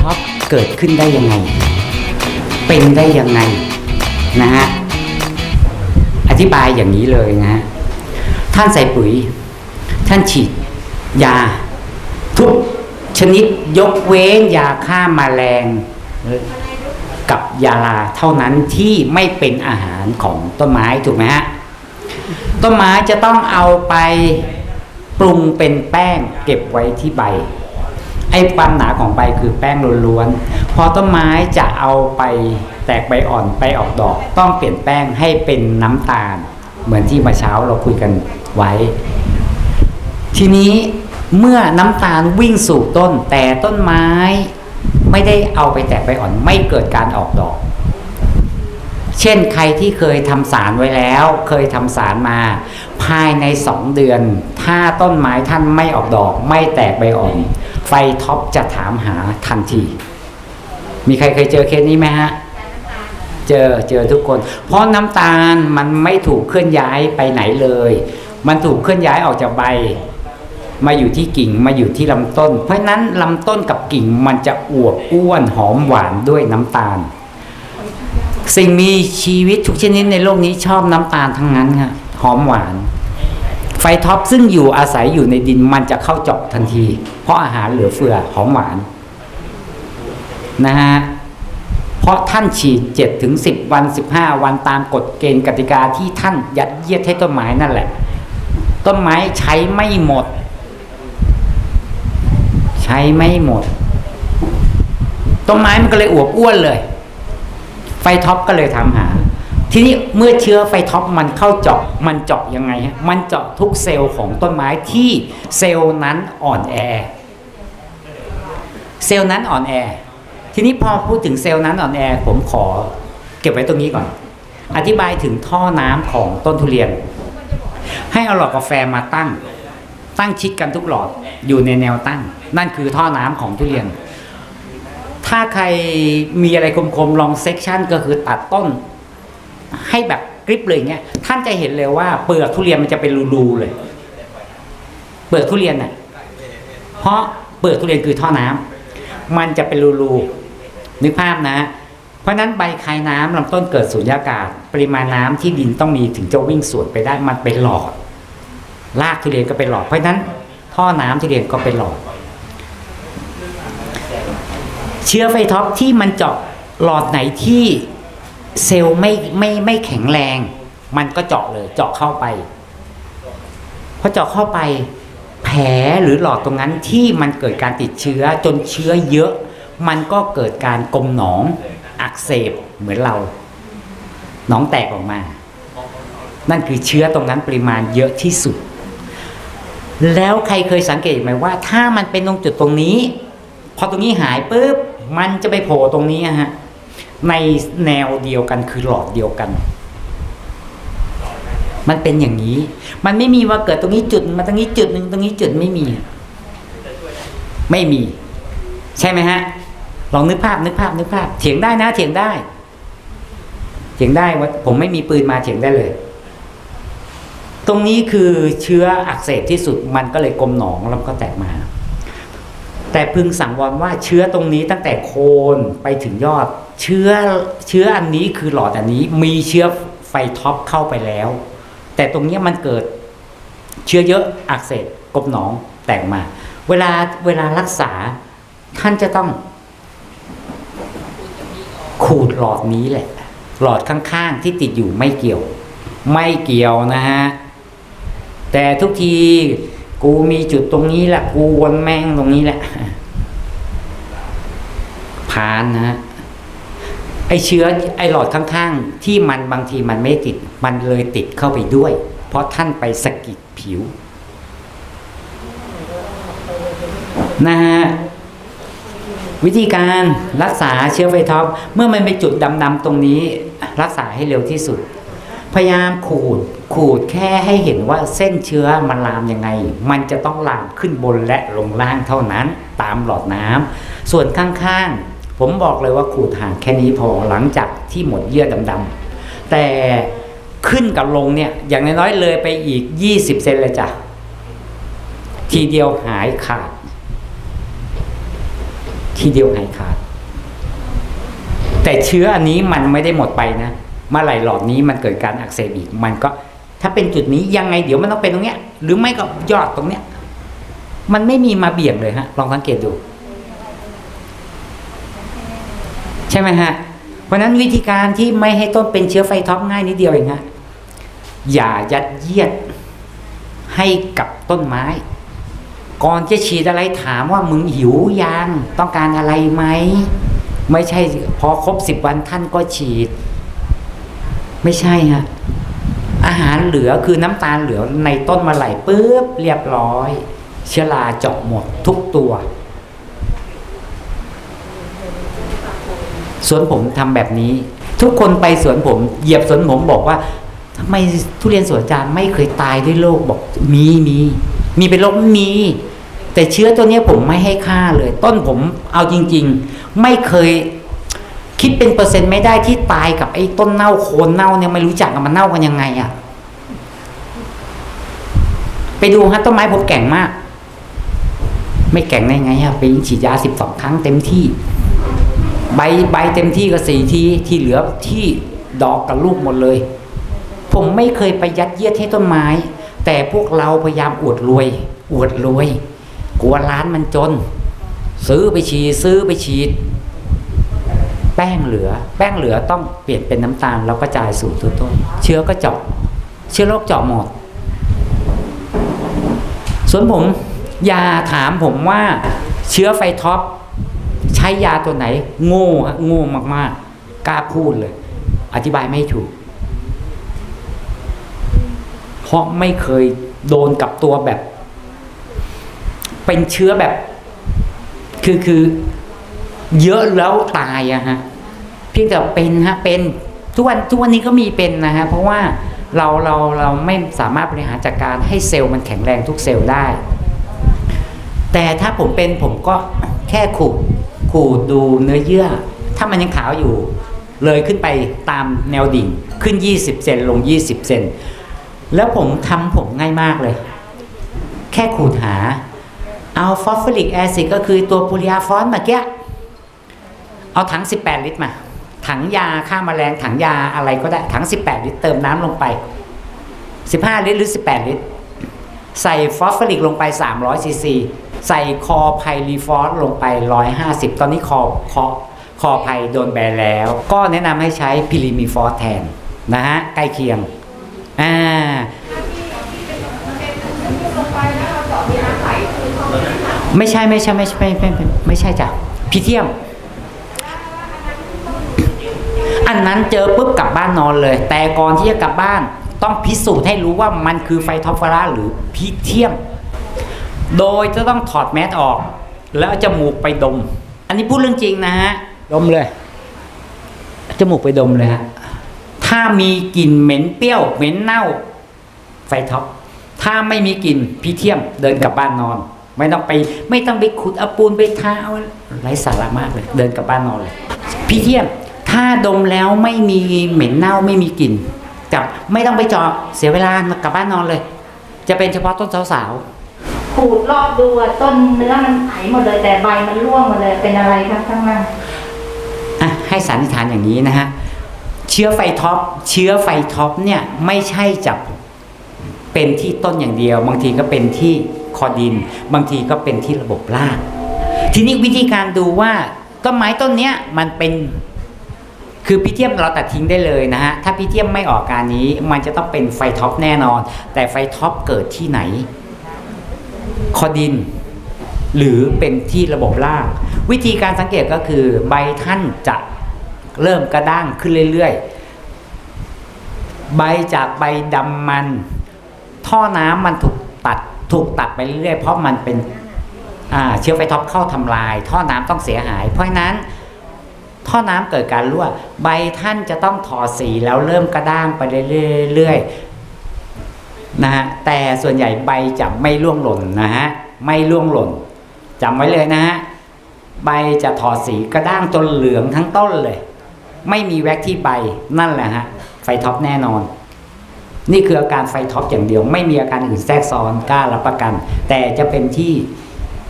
ท็อปเกิดขึ้นได้ยังไง เป็นได้ยังไงนะฮะอธิบายอย่างนี้เลยนะฮะท่านใส่ปุ๋ย ท่านฉีด ยา ทุกชนิดยกเว้นยาฆ่ามาแมลงกับยาลาเท่านั้นที่ไม่เป็นอาหารของต้นไม้ถูกไหมฮะต้นไม้จะต้องเอาไปปรุงเป็นแป้งเก็บไว้ที่ใบ ไอ้ความหนาของใบคือแป้งล้วนๆ พอต้นไม้จะเอาไปแตกใบอ่อนไปออกดอก ต้องเปลี่ยนแป้งให้เป็นน้ำตาล เหมือนที่มาเช้าเราคุยกันไว้ ทีนี้เมื่อน้ำตาลวิ่งสู่ต้น แต่ต้นไม้ไม่ได้เอาไปแตกใบอ่อนไม่เกิดการออกดอก เช่นใครที่เคยทำสารไว้แล้ว เคยทำสารมา ภายในสองเดือน ถ้าต้นไม้ท่านไม่ออกดอก ไม่แตกใบอ่อน ไฟท็อปจะถามหาทันที มีใครเคยเจอเคสนี้ไหมฮะ เจอเจอทุกคน เพราะน้ำตาลมันไม่ถูกเคลื่อนย้ายไปไหนเลย มันถูกเคลื่อนย้ายออกจากใบ มาอยู่ที่กิ่งมาอยู่ที่ลำต้น เพราะฉะนั้นลำต้นกับกิ่งมันจะอวบอ้วนหอมหวานด้วยน้ำตาล สิ่งมีชีวิตทุกชนิดในโลกนี้ชอบน้ำตาลทั้งนั้นค่ะหอมหวาน ไฟท็อปซึ่งอยู่อาศัยอยู่ในดินมันจะเข้าเจาะทันที เพราะอาหารเหลือเฟือหอมหวานนะฮะเพราะท่านฉีด7ถึง10 วัน 15 วันตามกฎเกณฑ์กติกาที่ท่านยัดเยียดให้ต้นไม้นั่นแหละ ต้นไม้ใช้ไม่หมด ใช้ไม่หมด ต้นไม้มันก็เลยอวบอ้วนเลย ไฟท็อปก็เลยทำหา ทีนี้เมื่อเชื้อไฟท็อปมันเข้าเจาะมันเจาะยังไงฮะมันเจาะทุกเซลล์ของต้นไม้ที่เซลล์นั้นอ่อนแอ เซลล์นั้นอ่อนแอ ทีนี้พอพูดถึงเซลล์นั้นอ่อนแอผมขอเก็บไว้ตรงนี้ก่อน อธิบายถึงท่อน้ำของต้นทุเรียน ให้เอาหลอดกาแฟมาตั้ง ตั้งชิดกันทุกหลอดอยู่ในแนวตั้ง นั่นคือท่อน้ำของทุเรียน ถ้าใครมีอะไรคมๆลองเซกชันก็คือตัดต้น ให้แบบกริปเลยเงี้ยท่านจะเห็นเลยว่าเปลือกทุเรียนมันจะเป็นรูๆเลย เปลือกทุเรียนน่ะเพราะเปลือกทุเรียนคือท่อน้ำมันจะเป็นรูๆนึกภาพนะ เพราะนั้นใบคายน้ำลำต้นเกิดสูญญากาศ ปริมาณน้ำที่ดินต้องมีถึงจะวิ่งสวนไปได้มันเป็นหลอดรากทุเรียนก็เป็นหลอดเพราะฉะนั้นท่อน้ำทุเรียนก็เป็นหลอด เชื้อไฟท็อปที่มันเจาะหลอดไหนที่เซลล์ไม่ไม่ไม่แข็งแรง มันก็เจาะเลย เจาะเข้าไปพอเจาะเข้าไปแผลหรือหลอดตรงนั้นที่มันเกิดการติดเชื้อจนเชื้อเยอะ มันก็เกิดการกลมหนองอักเสบเหมือนเรา หนองแตกออกมา นั่นคือเชื้อตรงนั้นปริมาณเยอะที่สุด แล้วใครเคยสังเกตไหมว่า ถ้ามันเป็นตรงจุดตรงนี้ พอตรงนี้หายปุ๊บ มันจะไปโผล่ตรงนี้อะฮะในแนวเดียวกันคือหลอดเดียวกัน มันเป็นอย่างนี้ มันไม่มีว่าเกิดตรงนี้จุดมาตรงนี้จุดหนึ่งตรงนี้จุดไม่มี ไม่มี ใช่ไหมฮะ ลองนึกภาพนึกภาพนึกภาพ เถียงได้นะ เถียงได้ เถียงได้ว่าผมไม่มีปืนมาเถียงได้เลย ตรงนี้คือเชื้ออักเสบที่สุดมันก็เลยกลมหนองแล้วก็แตกมา แต่พึงสังวรว่าเชื้อตรงนี้ตั้งแต่โคนไปถึงยอด เชื้อเชื้ออันนี้คือหลอดอันนี้มีเชื้อไฟท็อปเข้าไปแล้ว แต่ตรงนี้มันเกิดเชื้อเยอะอักเสบกบหนองแตกมา เวลาเวลารักษาท่านจะต้อง ขูดหลอดนี้แหละ หลอดข้างๆที่ติดอยู่ไม่เกี่ยว ไม่เกี่ยวนะฮะแต่ทุกที กูมีจุดตรงนี้แหละกูวนแม่งตรงนี้แหละผ่านนะฮะไอเชื้อไอหลอดข้างๆ ที่มันบางทีมันไม่ติด มันเลยติดเข้าไปด้วย เพราะท่านไปสกิดผิว นะฮะวิธีการรักษาเชื้อไฟท็อปเมื่อมันไปจุดดำๆตรงนี้ รักษาให้เร็วที่สุด พยายามขูดขูดแค่ให้เห็นว่าเส้นเชื้อมันลามยังไง มันจะต้องลามขึ้นบนและลงล่างเท่านั้นตามหลอดน้ำส่วนข้างๆ ผมบอกเลยว่าขูดห่างแค่นี้พอหลังจากที่หมดเยื่อดำๆแต่ขึ้นกับลงเนี่ยอย่างน้อยๆเลยไปอีก 20 เซนเลยจ้ะ ทีเดียวหายขาด ทีเดียวหายขาด แต่เชื้ออันนี้มันไม่ได้หมดไปนะ เมื่อไหร่หลอดนี้มันเกิดการอักเสบอีก มันก็ถ้าเป็นจุดนี้ยังไงเดี๋ยวมันต้องเป็นตรงเนี้ย หรือไม่ก็ยอดตรงเนี้ย มันไม่มีมาเบี่ยงเลยฮะ ลองสังเกตดู ใช่ไหมฮะ เพราะฉะนั้นวิธีการที่ไม่ให้ต้นเป็นเชื้อไฟท็อปง่ายนิดเดียวเองฮะอย่ายัดเยียดให้กับต้นไม้ ก่อนจะฉีดอะไรถามว่ามึงหิวยังต้องการอะไรไหมไม่ใช่พอครบสิบวันท่านก็ฉีด ไม่ใช่ฮะอาหารเหลือคือน้ำตาลเหลือในต้นมะไหลปุ๊บเรียบร้อย เชื้อราเจาะหมดทุกตัว สวนผมทำแบบนี้ ทุกคนไปสวนผม เหยียบสวนผมบอกว่าทำไมทุเรียนสวนอาจารย์ไม่เคยตายด้วยโรคบอกมีมีมีเป็นโรคมี แต่เชื้อตัวนี้ผมไม่ให้ค่าเลย ต้นผมเอาจริง ๆ ไม่เคย คิดเป็นเปอร์เซ็นต์ไม่ได้ที่ตายกับไอ้ต้นเน่าโคนเน่าเนี่ยไม่รู้จักกับมันเน่ากันยังไงอะ่ะ ไปดูฮะต้นไม้ผมแก่งมาก ไม่แก่งได้ไงอะไปีนฉีดยาสิบสองครั้งเต็มที่ ใบใบเต็มที่ก็สี่ทีที่เหลือที่ดอกกับลูกหมดเลย ผมไม่เคยไปยัดเยียดให้ต้นไม้ แต่พวกเราพยายามอวดรวย อวดรวย กลัวร้านมันจน ซื้อไปฉีดซื้อไปฉีด แป้งเหลือ แป้งเหลือต้องเปลี่ยนเป็นน้ำตาลแล้วกระจายสู่ตัวต้นเชื้อก็เจาะเชื้อโรคเจาะหมด ส่วนผมยาถามผมว่าเชื้อไฟท็อปใช้ยาตัวไหน โง่ฮะโง่มากๆกล้าพูดเลย อธิบายไม่ถูก เพราะไม่เคยโดนกับตัวแบบ เป็นเชื้อแบบ คือคือ เยอะแล้วตายอะฮะเพียงแต่เป็นฮะเป็นทุกวันทุกวันนี้ก็มีเป็นนะฮะเพราะว่าเราเราเราไม่สามารถบริหารจัดการให้เซลล์มันแข็งแรงทุกเซลล์ได้ แต่ถ้าผมเป็นผมก็แค่ขูดขูดดูเนื้อเยื่อ ถ้ามันยังขาวอยู่ เลยขึ้นไปตามแนวดิ่งขึ้น 20 เซนลง 20 เซนแล้วผมทำผมง่ายมากเลย แค่ขูดหาเอาฟอสฟอริกแอซิดก็คือตัวปูริอาฟอนเมื่อกี้ เอาถัง 18 ลิตรมา ถังยาฆ่าแมลงถังยาอะไรก็ได้ ถัง 18 ลิตร เติมน้ำลงไป 15 ลิตรหรือ 18 ลิตร ใส่ฟอสฟอริกลงไป 300 ซีซี ใส่คอไพรีฟอสลงไป 150 ตอนนี้คอคอคอไพโดนแบนแล้ว ก็แนะนำให้ใช้พิลิมีฟอสแทนนะฮะใกล้เคียงอ่าไม่ใช่ไม่ใช่ไม่ใช่ไม่ไม่ไม่ใช่จ้ะพีเทียม อันนั้นเจอปุ๊บกลับบ้านนอนเลย แต่ก่อนที่จะกลับบ้าน ต้องพิสูจน์ให้รู้ว่ามันคือไฟท็อปฟาราหรือพีเทียม โดยจะต้องถอดแมสออก แล้วเอาจมูกไปดม อันนี้พูดเรื่องจริงนะฮะ ดมเลยเอาจมูกไปดมเลยฮะ ถ้ามีกลิ่นเหม็นเปรี้ยวเหม็นเน่า ไฟท็อป ถ้าไม่มีกลิ่นพีเทียมเดินกลับบ้านนอน ไม่ต้องไป ไม่ต้องไปขุดเอาปูนไปทาเอาไร้สาระมากเลย เดินกลับบ้านนอนเลยพีเทียม ถ้าดมแล้วไม่มีเหม็นเน่าไม่มีกลิ่นจับไม่ต้องไปเจาะเสียเวลากลับบ้านนอนเลย จะเป็นเฉพาะต้นสาวขูดรอบดูอะต้นเนื้อมันไถหมดเลยแต่ใบมันร่วงหมดเลยเป็นอะไรครับข้างล่างๆอะให้สันนิษฐานอย่างนี้นะฮะเชื้อไฟท็อปเชื้อไฟท็อปเนี่ยไม่ใช่จับเป็นที่ต้นอย่างเดียว บางทีก็เป็นที่คอดิน บางทีก็เป็นที่ระบบราก ทีนี้วิธีการดูว่าต้นไม้ต้นเนี้ยมันเป็น คือพิเทียมเราตัดทิ้งได้เลยนะฮะ ถ้าพิเทียมไม่ออกการนี้ มันจะต้องเป็นไฟท็อปแน่นอน แต่ไฟท็อปเกิดที่ไหน คอดิน หรือเป็นที่ระบบรากวิธีการสังเกตก็คือใบท่านจะเริ่มกระด้างขึ้นเรื่อยๆ ใบจากใบดำมัน ท่อน้ำมันถูกตัดถูกตัดไปเรื่อยๆ เพราะมันเป็นเชื้อไฟท็อปเข้าทำลาย ท่อน้ำต้องเสียหาย เพราะนั้น ท่อน้ำเกิดการรั่ว ใบท่านจะต้องถอดสีแล้วเริ่มกระด้างไปเรื่อยๆนะฮะแต่ส่วนใหญ่ใบจะไม่ร่วงหล่นนะฮะไม่ร่วงหล่นจำไว้เลยนะฮะใบจะถอดสีกระด้างจนเหลืองทั้งต้นเลย ไม่มีแว็กที่ใบนั่นแหละฮะไฟท็อปแน่นอน นี่คืออาการไฟท็อปอย่างเดียว ไม่มีอาการอื่นแทรกซ้อนกล้ารับประกัน แต่จะเป็นที่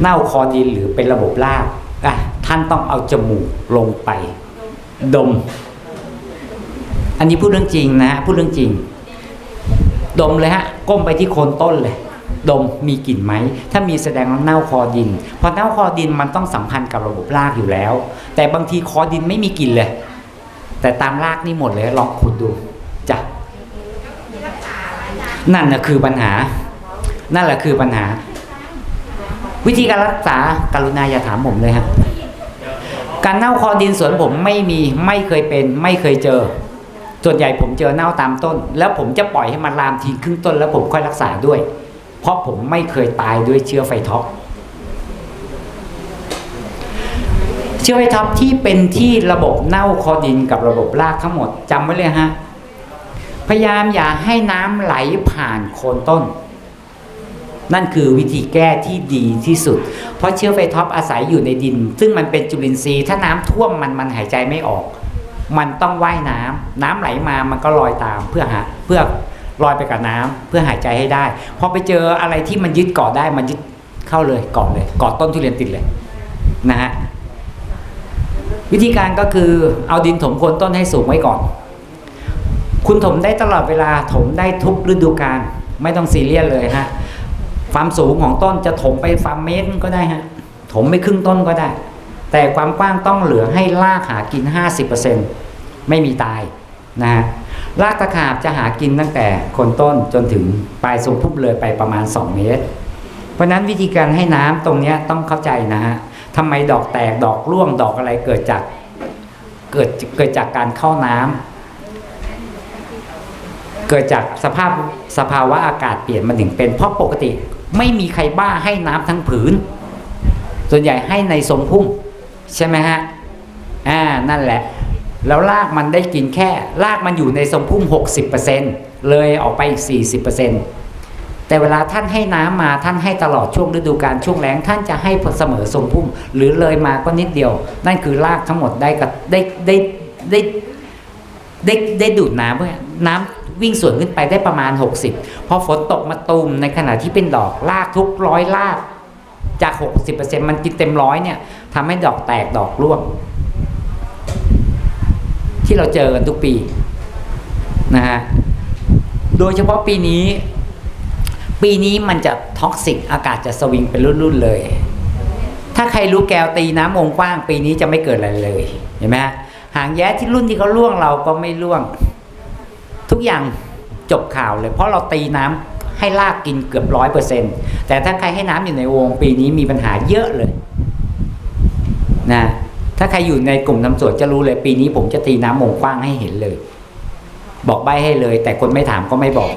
เน่าคอดินหรือเป็นระบบรากอะ ท่านต้องเอาจมูกลงไป ดม อันนี้พูดเรื่องจริงนะฮะพูดเรื่องจริง ดมเลยฮะ ก้มไปที่โคนต้นเลย ดมมีกลิ่นไหม ถ้ามีแสดงว่าเน่าคอดิน พอเน่าคอดินมันต้องสัมพันธ์กับระบบรากอยู่แล้ว แต่บางทีคอดินไม่มีกลิ่นเลย แต่ตามรากนี่หมดเลยลองขุดดูจ้ะนั่นนะคือปัญหา นั่นแหละคือปัญหา วิธีการรักษาการุณาอย่าถามผมเลยฮะ การเน่าคอดินสวนผมไม่มีไม่เคยเป็น ไม่เคยเจอ ส่วนใหญ่ผมเจอเน่าตามต้น แล้วผมจะปล่อยให้มันลามทีครึ่งต้นแล้วผมค่อยรักษาด้วย เพราะผมไม่เคยตายด้วยเชื้อไฟท็อปเชื้อไฟท็อปที่เป็นที่ระบบเน่าคอดินกับระบบรากทั้งหมดจำไว้เลยฮะพยายามอย่าให้น้ำไหลผ่านโคนต้น นั่นคือวิธีแก้ที่ดีที่สุด เพราะเชื้อไฟท็อปอาศัยอยู่ในดิน ซึ่งมันเป็นจุลินทรีย์ ถ้าน้ำท่วมมันมันหายใจไม่ออก มันต้องว่ายน้ำน้ำไหลมามันก็ลอยตามเพื่อหาเพื่อลอยไปกับน้ำเพื่อหายใจให้ได้พอไปเจออะไรที่มันยึดเกาะได้มันยึดเข้าเลยเกาะเลยเกาะต้นทุเรียนติดเลยนะฮะวิธีการก็คือเอาดินถมโคนต้นให้สูงไว้ก่อน คุณถมได้ตลอดเวลาถมได้ทุกฤดูกาลไม่ต้องซีเรียสเลยฮะ ความสูงของต้นจะถมไปฟาร์มเมตรก็ได้ฮะถมไปครึ่งต้นก็ได้ แต่ความกว้างต้องเหลือให้รากหากิน 50%ไม่มีตายนะฮะรากตะขาบจะหากินตั้งแต่คนต้นจนถึงปลายทรงพุ่มเลยไปประมาณ 2 เมตร เพราะนั้นวิธีการให้น้ำตรงนี้ต้องเข้าใจนะฮะทำไมดอกแตกดอกร่วงดอกอะไรเกิดจากเกิดเกิดจากการเข้าน้ำเกิดจากสภาพสภาวะอากาศเปลี่ยนมันถึงเป็นเพราะปกติ ไม่มีใครบ้าให้น้ำทั้งผืน ส่วนใหญ่ให้ในทรงพุ่มใช่ไหมฮะอ่านั่นแหละ แล้วรากมันได้กินแค่รากมันอยู่ในทรงพุ่ม 60%เลยออกไปอีก 40%แต่เวลาท่านให้น้ำมาท่านให้ตลอดช่วงฤดูกาลช่วงแล้งท่านจะให้เสมอทรงพุ่ม หรือเลยมาก็นิดเดียว นั่นคือรากทั้งหมดได้กับได้ได้ได้ได้ได้ดูดน้ำเพื่อน้ำ วิ่งสวนขึ้นไปได้ประมาณ 60 พอฝนตกมาตูมในขณะที่เป็นดอกรากทุกร้อยรากจาก 60%มันกินเต็มร้อยเนี่ยทำให้ดอกแตกดอกร่วง ที่เราเจอกันทุกปีนะฮะโดยเฉพาะปีนี้ ปีนี้มันจะท็อกซิกอากาศจะสวิงเป็นรุ่นๆเลย ถ้าใครรู้แกวตีน้ำวงกว้าง ปีนี้จะไม่เกิดอะไรเลยเห็นไหมฮะหางแย้ที่รุ่นที่เขาล่วงเราก็ไม่ล่วง ทุกอย่างจบข่าวเลย เพราะเราตีน้ำให้ลากกินเกือบร้อยเปอร์เซ็นแต่ถ้าใครให้น้ำอยู่ในวงปีนี้มีปัญหาเยอะเลยนะถ้าใครอยู่ในกลุ่มทำสวนจะรู้เลยปีนี้ผมจะตีน้ำวงกว้างให้เห็นเลย บอกใบให้เลย แต่คนไม่ถามก็ไม่บอก